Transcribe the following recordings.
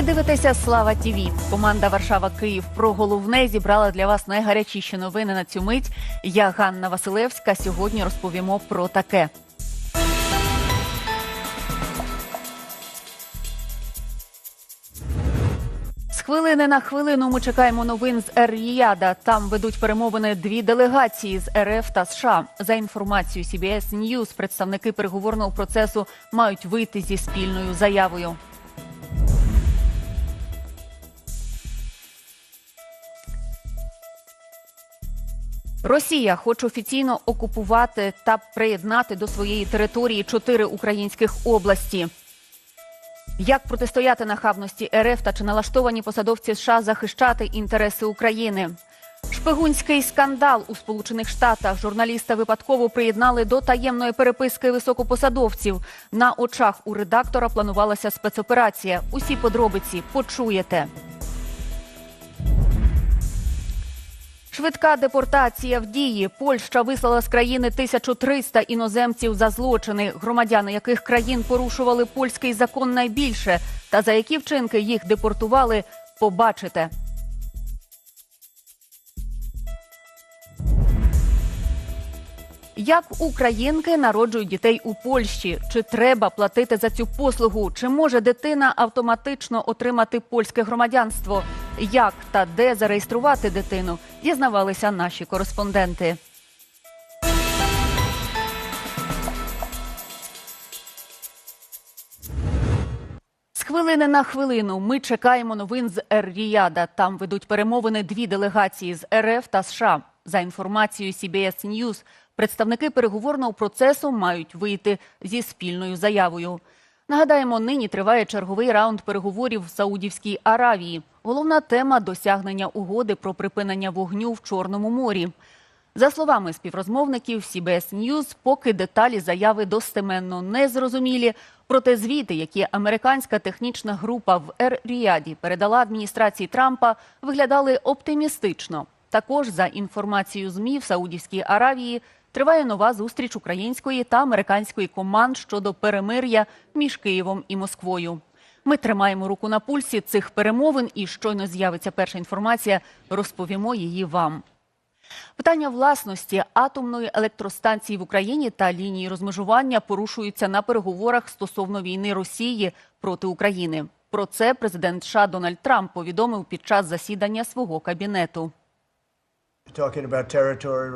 Ви дивитеся Слава Тіві. Команда Варшава Київ про головне зібрала для вас найгарячіші новини на цю мить. Я Ганна Василевська. Сьогодні розповімо про таке. З хвилини на хвилину ми чекаємо новин з Ер-Ріяда. Там ведуть перемовини дві делегації з РФ та США. За інформацією CBS News, представники переговорного процесу мають вийти зі спільною заявою. Росія хоче офіційно окупувати та приєднати до своєї території чотири українських області. Як протистояти нахабності РФ та чи налаштовані посадовці США захищати інтереси України? Шпигунський скандал у Сполучених Штатах журналіста випадково приєднали до таємної переписки високопосадовців. На очах у редактора планувалася спецоперація. Усі подробиці почуєте. Швидка депортація в дії. Польща вислала з країни 1300 іноземців за злочини, громадяни яких країн порушували польський закон найбільше, та за які вчинки їх депортували, побачите. Як українки народжують дітей у Польщі? Чи треба платити за цю послугу? Чи може дитина автоматично отримати польське громадянство? Як та де зареєструвати дитину? Дізнавалися наші кореспонденти. Хвилини на хвилину ми чекаємо новин з Ер-Ріяда. Там ведуть перемовини дві делегації з РФ та США. За інформацією CBS News, представники переговорного процесу мають вийти зі спільною заявою. Нагадаємо, нині триває черговий раунд переговорів в Саудівській Аравії. Головна тема досягнення угоди про припинення вогню в Чорному морі. За словами співрозмовників CBS News, поки деталі заяви достеменно не зрозумілі. Проте звіти, які американська технічна група в Ер-Ріаді передала адміністрації Трампа, виглядали оптимістично. Також за інформацією ЗМІ в Саудівській Аравії триває нова зустріч української та американської команд щодо перемир'я між Києвом і Москвою. Ми тримаємо руку на пульсі цих перемовин, і щойно з'явиться перша інформація, розповімо її вам. Питання власності атомної електростанції в Україні та лінії розмежування порушуються на переговорах стосовно війни Росії проти України. Про це президент США Дональд Трамп повідомив під час засідання свого кабінету.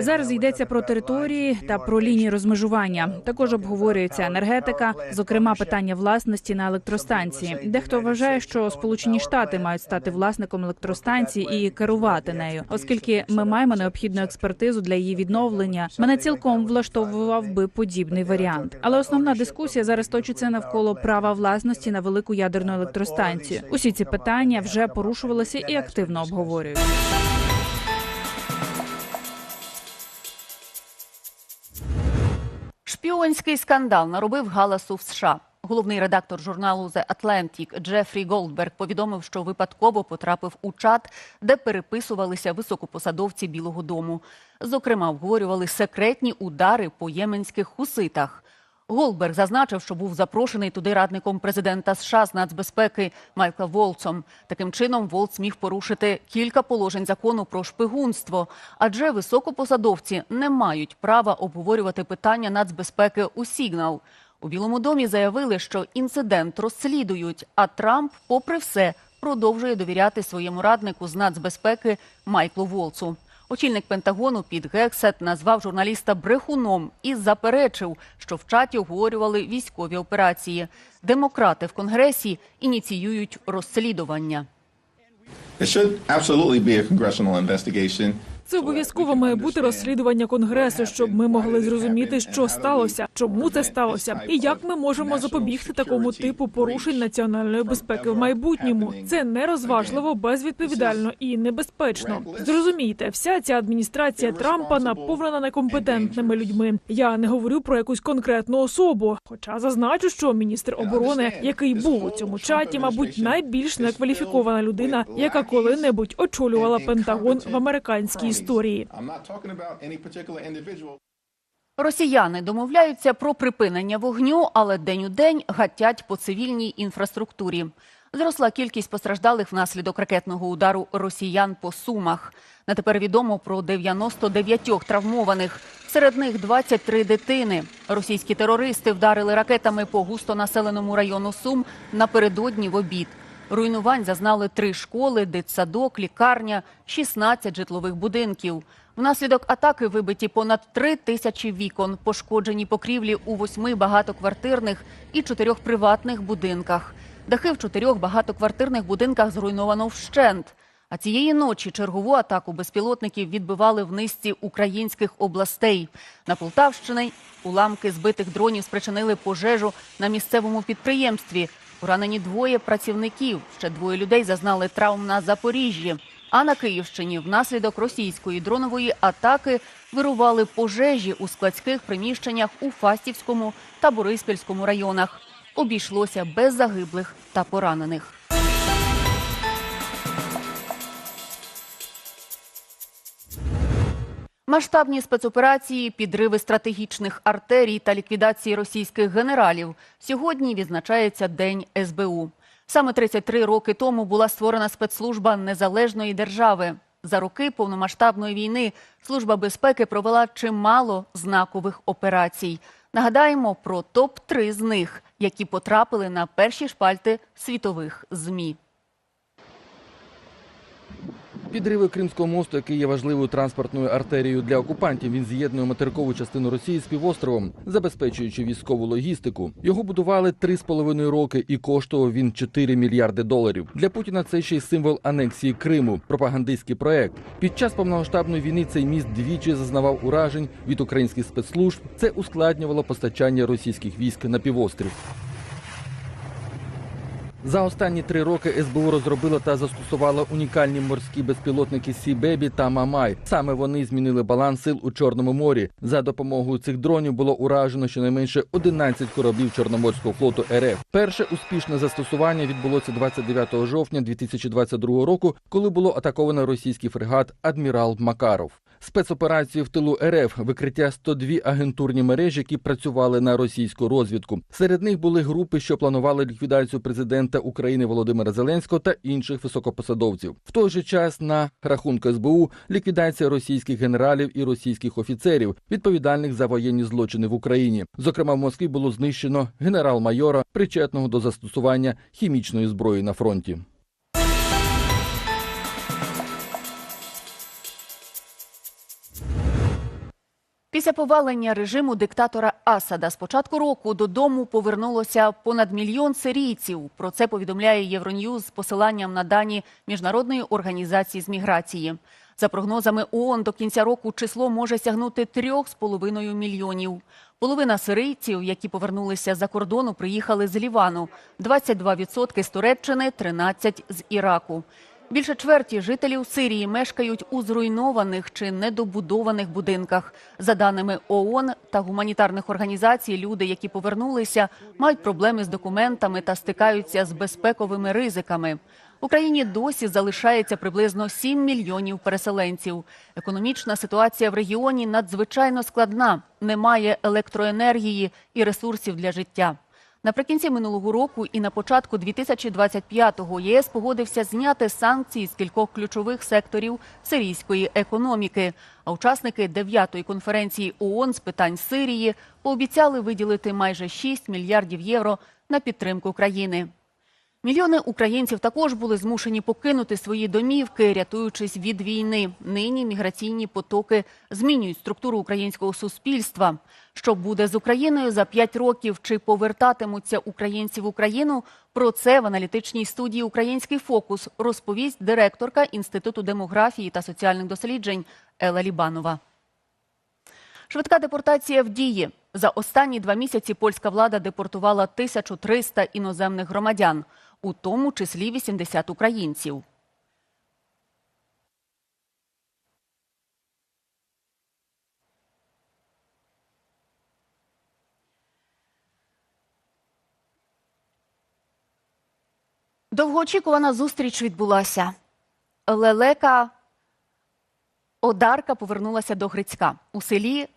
Зараз йдеться про території та про лінії розмежування. Також обговорюється енергетика, зокрема питання власності на електростанції. Дехто вважає, що Сполучені Штати мають стати власником електростанції і керувати нею, оскільки ми маємо необхідну експертизу для її відновлення. Мене цілком влаштовував би подібний варіант. Але основна дискусія зараз точиться навколо права власності на велику ядерну електростанцію. Усі ці питання вже порушувалися і активно обговорюють. Шпіонський скандал наробив галасу в США. Головний редактор журналу The Atlantic Джефрі Голдберг повідомив, що випадково потрапив у чат, де переписувалися високопосадовці Білого Дому. Зокрема, обговорювали секретні удари по єменських хуситах. Голдберг зазначив, що був запрошений туди радником президента США з нацбезпеки Майкла Волцом. Таким чином, Волц міг порушити кілька положень закону про шпигунство, адже високопосадовці не мають права обговорювати питання нацбезпеки у Сігнал. У Білому домі заявили, що інцидент розслідують, а Трамп, попри все, продовжує довіряти своєму раднику з нацбезпеки Майклу Волцу. Очільник Пентагону Піт Гексет назвав журналіста брехуном і заперечив, що в чаті обговорювали військові операції. Демократи в конгресі ініціюють розслідування. It should absolutely be. Це обов'язково має бути розслідування конгресу, щоб ми могли зрозуміти, що сталося, чому це сталося, і як ми можемо запобігти такому типу порушень національної безпеки в майбутньому. Це нерозважливо, безвідповідально і небезпечно. Зрозумійте, вся ця адміністрація Трампа наповнена некомпетентними людьми. Я не говорю про якусь конкретну особу. Хоча зазначу, що міністр оборони, який був у цьому чаті, мабуть, найбільш некваліфікована людина, яка коли-небудь очолювала Пентагон в американській історії. Росіяни домовляються про припинення вогню, але день у день гатять по цивільній інфраструктурі. Зросла кількість постраждалих внаслідок ракетного удару росіян по Сумах. На тепер відомо про 99 травмованих. Серед них 23 дитини. Російські терористи вдарили ракетами по густонаселеному району Сум напередодні в обід. Руйнувань зазнали три школи, дитсадок, лікарня, 16 житлових будинків. Внаслідок атаки вибиті понад три тисячі вікон, пошкоджені покрівлі у восьми багатоквартирних і чотирьох приватних будинках. Дахи в чотирьох багатоквартирних будинках зруйновано вщент. А цієї ночі чергову атаку безпілотників відбивали в низці українських областей. На Полтавщині уламки збитих дронів спричинили пожежу на місцевому підприємстві. Поранені двоє працівників. Ще двоє людей зазнали травм на Запоріжжі. А на Київщині внаслідок російської дронової атаки вирували пожежі у складських приміщеннях у Фастівському та Бориспільському районах. Обійшлося без загиблих та поранених. Масштабні спецоперації, підриви стратегічних артерій та ліквідації російських генералів. Сьогодні відзначається День СБУ. Саме 33 роки тому була створена спецслужба незалежної держави. За роки повномасштабної війни Служба безпеки провела чимало знакових операцій. Нагадаємо про топ-3 з них, які потрапили на перші шпальти світових ЗМІ. Підриви Кримського мосту, який є важливою транспортною артерією для окупантів, він з'єднує материкову частину Росії з півостровом, забезпечуючи військову логістику. Його будували три з половиною роки і коштував він 4 мільярди доларів. Для Путіна це ще й символ анексії Криму, пропагандистський проект. Під час повномасштабної війни цей міст двічі зазнавав уражень від українських спецслужб. Це ускладнювало постачання російських військ на півострів. За останні три роки СБУ розробила та застосувала унікальні морські безпілотники Сі-Бебі та Мамай. Саме вони змінили баланс сил у Чорному морі. За допомогою цих дронів було уражено щонайменше 11 кораблів Чорноморського флоту РФ. Перше успішне застосування відбулося 29 жовтня 2022 року, коли було атаковано російський фрегат Адмірал Макаров. Спецоперацію в тилу РФ викриття 102 агентурні мережі, які працювали на російську розвідку. Серед них були групи, що планували ліквідацію президента України Володимира Зеленського та інших високопосадовців. В той же час на рахунку СБУ ліквідація російських генералів і російських офіцерів, відповідальних за воєнні злочини в Україні. Зокрема, в Москві було знищено генерал-майора, причетного до застосування хімічної зброї на фронті. Після повалення режиму диктатора Асада з початку року додому повернулося понад мільйон сирійців. Про це повідомляє Євроньюз з посиланням на дані Міжнародної організації з міграції. За прогнозами ООН, до кінця року число може сягнути 3,5 мільйонів. Половина сирійців, які повернулися за кордону, приїхали з Лівану, 22% з Туреччини, 13% з Іраку. Більше чверті жителів Сирії мешкають у зруйнованих чи недобудованих будинках. За даними ООН та гуманітарних організацій, люди, які повернулися, мають проблеми з документами та стикаються з безпековими ризиками. В Україні досі залишається приблизно 7 мільйонів переселенців. Економічна ситуація в регіоні надзвичайно складна. Немає електроенергії і ресурсів для життя. Наприкінці минулого року і на початку 2025-го ЄС погодився зняти санкції з кількох ключових секторів сирійської економіки. А учасники дев'ятої конференції ООН з питань Сирії пообіцяли виділити майже 6 мільярдів євро на підтримку країни. Мільйони українців також були змушені покинути свої домівки, рятуючись від війни. Нині міграційні потоки змінюють структуру українського суспільства. Що буде з Україною за п'ять років? Чи повертатимуться українці в Україну? Про це в аналітичній студії Український фокус розповість директорка Інституту демографії та соціальних досліджень Ела Лібанова. Швидка депортація в дії. За останні два місяці польська влада депортувала 1300 іноземних громадян, у тому числі 80 українців. Довгоочікувана зустріч відбулася. Лелека Одарка повернулася до Грицька. У селі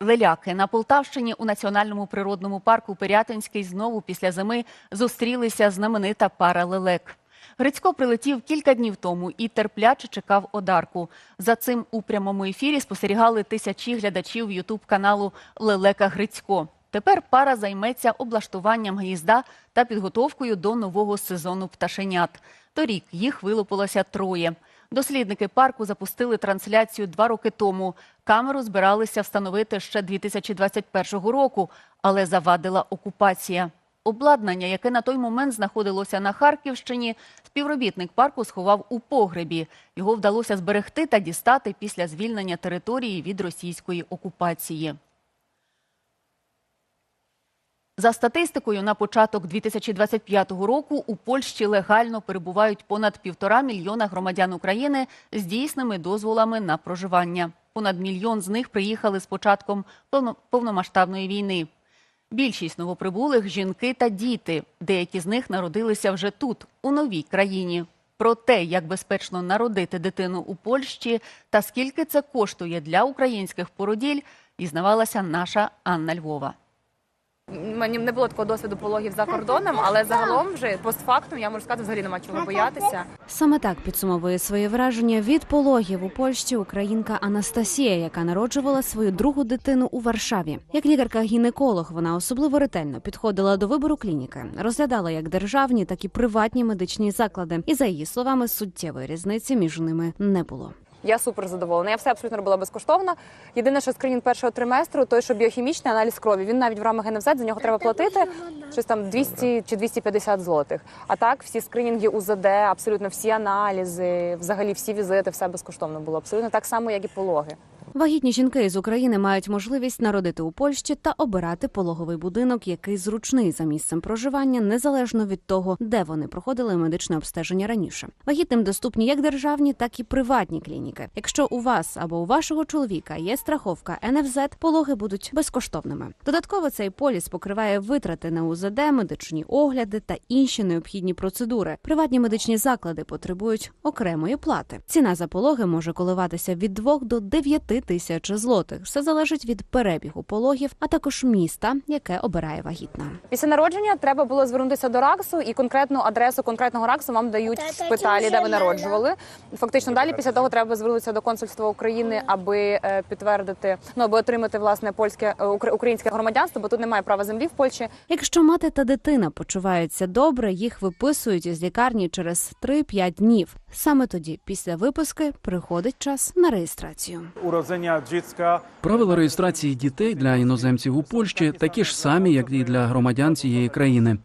Леляки на Полтавщині у національному природному парку Пирятинський знову після зими зустрілися знаменита пара лелек. Грицько прилетів кілька днів тому і терпляче чекав одарку. За цим у прямому ефірі спостерігали тисячі глядачів Ютуб каналу Лелека Грицько. Тепер пара займеться облаштуванням гнізда та підготовкою до нового сезону пташенят. Торік їх вилупилося троє. Дослідники парку запустили трансляцію два роки тому. Камеру збиралися встановити ще 2021 року, але завадила окупація. Обладнання, яке на той момент знаходилося на Харківщині, співробітник парку сховав у погребі. Його вдалося зберегти та дістати після звільнення території від російської окупації. За статистикою, на початок 2025 року у Польщі легально перебувають понад півтора мільйона громадян України з дійсними дозволами на проживання. Понад мільйон з них приїхали з початком повно- повномасштабної війни. Більшість новоприбулих жінки та діти. Деякі з них народилися вже тут, у новій країні. Про те, як безпечно народити дитину у Польщі та скільки це коштує для українських породіль, дізнавалася наша Анна Львова. Мені не було такого досвіду пологів за кордоном, але загалом вже постфактум я можу сказати, взагалі нема чого боятися. Саме так підсумовує свої враження від пологів у Польщі українка Анастасія, яка народжувала свою другу дитину у Варшаві. Як лікарка-гінеколог, вона особливо ретельно підходила до вибору клініки, розглядала як державні, так і приватні медичні заклади. І за її словами, суттєвої різниці між ними не було. Я супер задоволена. Я все абсолютно робила безкоштовно. Єдине, що скринінг першого триместру, той, що біохімічний аналіз крові, він навіть в рамках НФЗ, за нього треба платити щось там 200 чи 250 злотих. А так, всі скринінги УЗД, абсолютно всі аналізи, взагалі всі візити, все безкоштовно було. Абсолютно так само, як і пологи. Вагітні жінки з України мають можливість народити у Польщі та обирати пологовий будинок, який зручний за місцем проживання, незалежно від того, де вони проходили медичне обстеження раніше. Вагітним доступні як державні, так і приватні клініки. Якщо у вас або у вашого чоловіка є страховка НФЗ, пологи будуть безкоштовними. Додатково цей поліс покриває витрати на УЗД, медичні огляди та інші необхідні процедури. Приватні медичні заклади потребують окремої плати. Ціна за пологи може коливатися від 2 до 9 тисяч злотих. Все залежить від перебігу пологів, а також міста, яке обирає вагітна. Після народження треба було звернутися до РАКСу і конкретну адресу конкретного РАКСу вам дають в шпиталі, де ви народжували. Фактично, далі після того треба звернутися до консульства України, аби е, підтвердити, ну аби отримати власне польське е, українське громадянство, бо тут немає права землі в Польщі. Якщо мати та дитина почуваються добре, їх виписують із лікарні через 3-5 днів. Саме тоді, після виписки, приходить час на реєстрацію. Urodzenia dziecka Правила реєстрації дітей для іноземців у Польщі такі ж самі, як і для громадян цієї країни.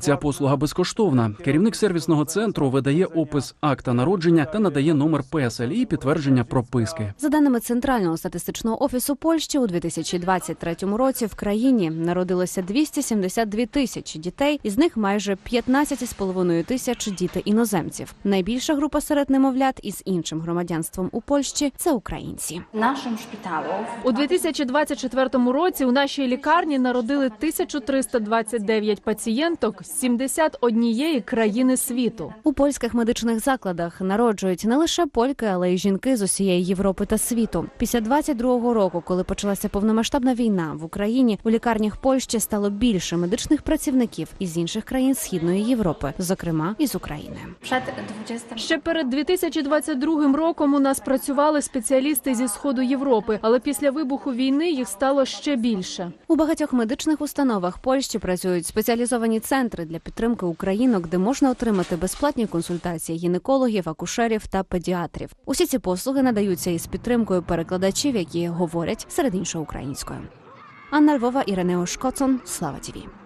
Ця послуга безкоштовна. Керівник сервісного центру видає опис акта народження та надає номер песель і підтвердження прописки. За даними Центрального статистичного офісу Польщі, у 2023 році в країні народилося 272 тисячі дітей, із них майже 15,5 тисяч діти іноземців. Найбільша група серед немовлят із іншим громадянством у Польщі це українці. У 2024 році у нашій лікарні народили 1329 пацієнток з 71 країни світу. У польських медичних закладах народжують не лише польки, але й жінки з усієї Європи та світу. Після 22-го року, коли почалася повномасштабна війна в Україні, у лікарнях Польщі стало більше медичних працівників із інших країн Східної Європи, зокрема із України. Ще перед 2022 роком у нас працювали спеціалісти зі сходу Європи, але після вибуху війни їх стало ще більше. У багатьох медичних установах Польщі працюють спеціалізовані центри для підтримки українок, де можна отримати безплатні консультації гінекологів, акушерів та педіатрів. Усі ці послуги надаються із підтримкою перекладачів, які говорять серед іншого українською. Анна Львова, Іринео Шкоцон, Слава Тіві.